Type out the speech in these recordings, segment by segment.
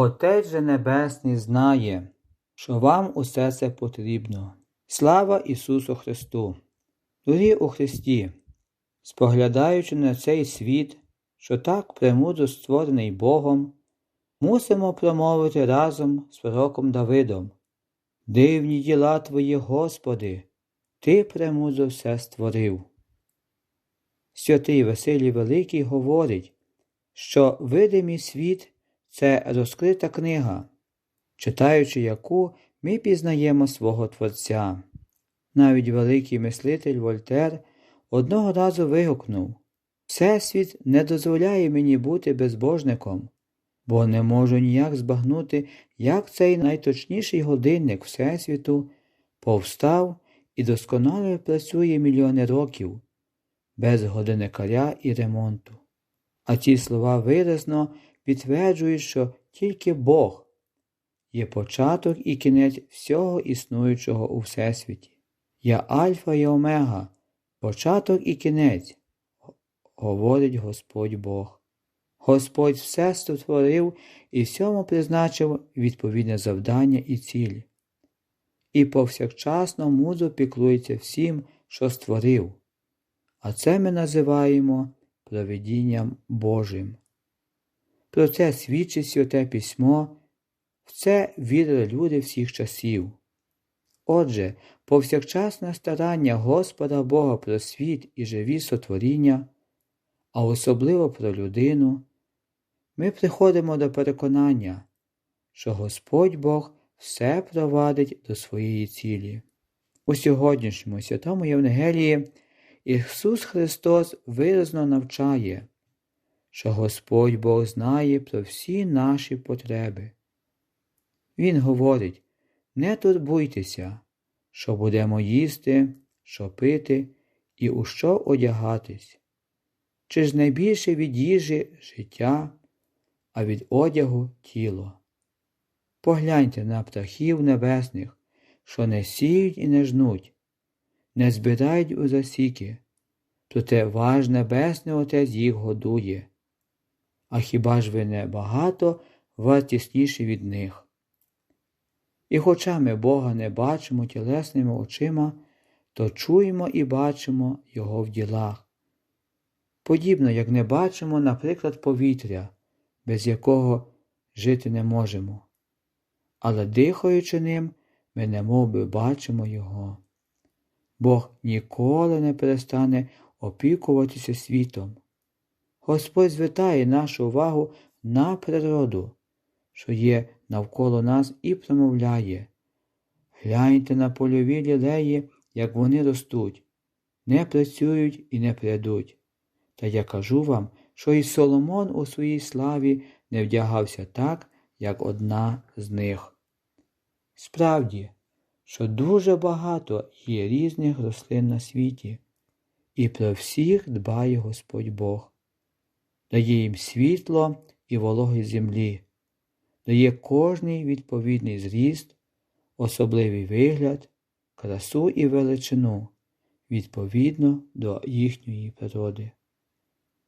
Отець же Небесний знає, що вам усе це потрібно. Слава Ісусу Христу! Дорогі у Христі, споглядаючи на цей світ, що так премудро створений Богом, мусимо промовити разом з пророком Давидом. Дивні діла Твої, Господи, Ти премудро все створив. Святий Василій Великий говорить, що видимий світ це розкрита книга, читаючи яку ми пізнаємо свого Творця. Навіть великий мислитель Вольтер одного разу вигукнув Всесвіт не дозволяє мені бути безбожником, бо не можу ніяк збагнути, як цей найточніший годинник Всесвіту повстав і досконало працює мільйони років, без годинникаря і ремонту. А ці слова виразно підтверджують, що тільки Бог є початок і кінець всього існуючого у Всесвіті. Я Альфа і Омега, початок і кінець, говорить Господь Бог. Господь все створив і всьому призначив відповідне завдання і ціль. І повсякчасно мудро піклується всім, що створив, а це ми називаємо провидінням Божим. Про це свідчить Святе Письмо, в це вірили люди всіх часів. Отже, повсякчасне старання Господа Бога про світ і живі сотворіння, а особливо про людину, ми приходимо до переконання, що Господь Бог все провадить до своєї цілі. У сьогоднішньому святому Євангелії Ісус Христос виразно навчає, що Господь Бог знає про всі наші потреби. Він говорить не турбуйтеся, що будемо їсти, що пити і у що одягатись. Чи ж найбільше від їжі життя, а від одягу тіло. Погляньте на птахів небесних, що не сіють і не жнуть, не збирають у засіки, проте ваш Небесний Отець їх годує. А хіба ж ви не багато вартісніші від них? І хоча ми Бога не бачимо тілесними очима, то чуємо і бачимо Його в ділах. Подібно, як не бачимо, наприклад, повітря, без якого жити не можемо, але дихаючи ним, ми немов би бачимо Його. Бог ніколи не перестане опікуватися світом. Господь звертає нашу увагу на природу, що є навколо нас і промовляє. Гляньте на польові лілеї, як вони ростуть, не працюють і не прядуть. Та я кажу вам, що і Соломон у своїй славі не вдягався так, як одна з них. Справді, що дуже багато є різних рослин на світі, і про всіх дбає Господь Бог, дає їм світло і вологи землі, дає кожний відповідний зріст, особливий вигляд, красу і величину відповідно до їхньої природи.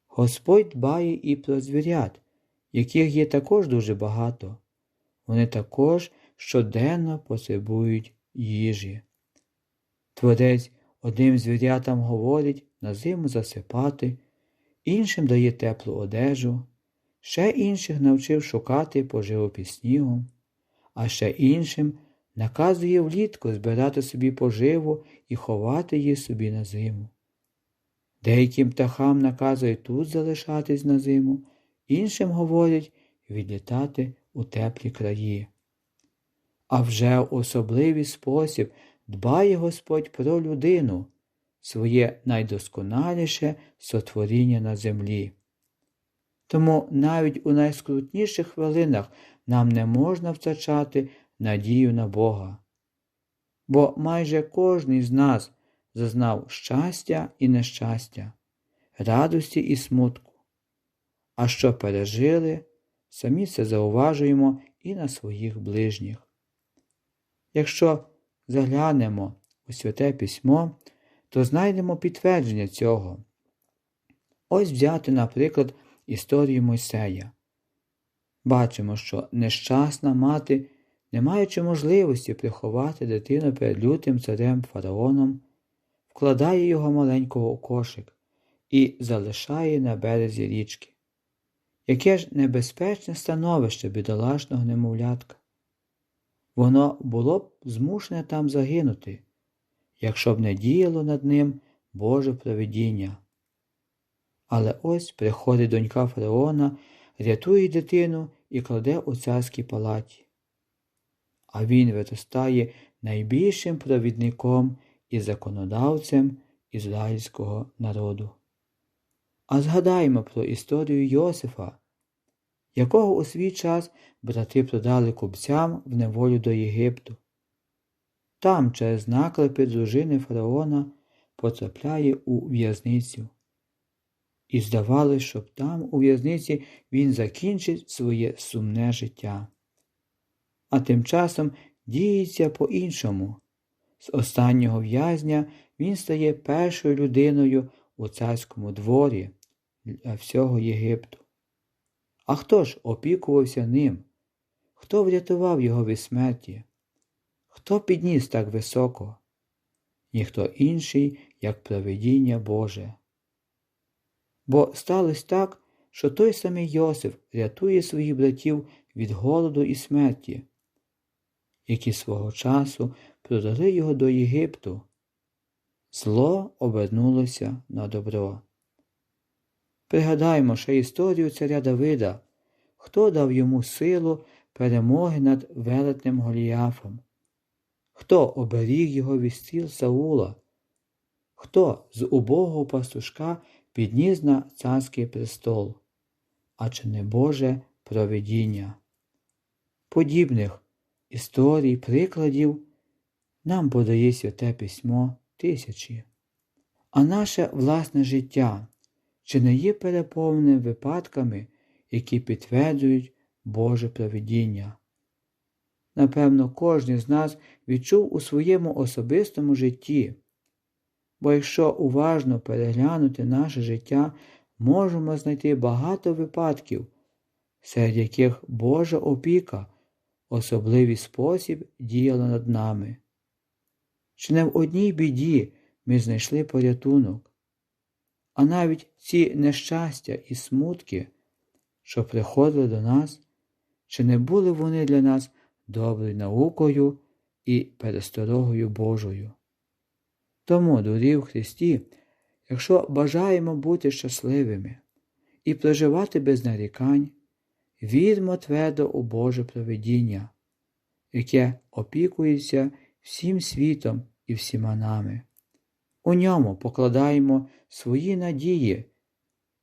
Господь дбає і про звірят, яких є також дуже багато. Вони також щоденно потребують їжі. Творець одним звірятам говорить на зиму засипати, іншим дає теплу одежу, ще інших навчив шукати поживу під снігом, а ще іншим наказує влітку збирати собі поживу і ховати її собі на зиму. Деяким птахам наказує тут залишатись на зиму, іншим говорять відлітати у теплі краї. А вже в особливий спосіб дбає Господь про людину, своє найдосконаліше сотворіння на землі. Тому навіть у найскрутніших хвилинах нам не можна втрачати надію на Бога. Бо майже кожен з нас зазнав щастя і нещастя, радості і смутку. А що пережили, самі це зауважуємо і на своїх ближніх. Якщо заглянемо у Святе Письмо, то знайдемо підтвердження цього. Ось взяти, наприклад, історію Мойсея. Бачимо, що нещасна мати, не маючи можливості приховати дитину перед лютим царем фараоном, вкладає його маленького у кошик і залишає на березі річки. Яке ж небезпечне становище бідолашного немовлятка. Воно було б змушене там загинути, якщо б не діяло над ним Боже провидіння. Але ось приходить донька Фараона, рятує дитину і кладе у царській палаті. А він виростає найбільшим провідником і законодавцем ізраїльського народу. А згадаймо про історію Йосифа, якого у свій час брати продали купцям в неволю до Єгипту. Там через наклепи дружини фараона потрапляє у в'язницю. І здавалось, щоб там, у в'язниці, він закінчить своє сумне життя. А тим часом діється по-іншому. З останнього в'язня він стає першою людиною у царському дворі для всього Єгипту. А хто ж опікувався ним? Хто врятував його від смерті? Хто підніс так високо? Ніхто інший, як провидіння Боже. Бо сталося так, що той самий Йосиф рятує своїх братів від голоду і смерті, які свого часу продали його до Єгипту. Зло обернулося на добро. Пригадаймо ще історію царя Давида, хто дав йому силу перемоги над велетнем Голіафом, хто оберіг його від стіл Саула, хто з убогого пастушка підніс на царський престол, а чи не Боже провидіння. Подібних історій, прикладів нам подає святе письмо тисячі, а наше власне життя чи не є переповненим випадками, які підтверджують Боже провидіння. Напевно, кожен з нас відчув у своєму особистому житті, бо якщо уважно переглянути наше життя, можемо знайти багато випадків, серед яких Божа опіка особливий спосіб діяла над нами. Чи не в одній біді ми знайшли порятунок, а навіть ці нещастя і смутки, що приходили до нас, чи не були вони для нас доброю наукою і пересторогою Божою. Тому, дорі в Христі, якщо бажаємо бути щасливими і проживати без нарікань, вірмо твердо у Боже провидіння, яке опікується всім світом і всіма нами. У ньому покладаємо свої надії,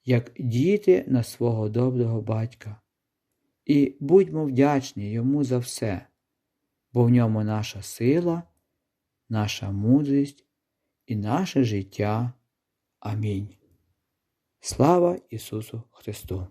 як діти на свого доброго батька, і будьмо вдячні йому за все, бо в ньому наша сила, наша мудрість і наше життя. Амінь. Слава Ісусу Христу!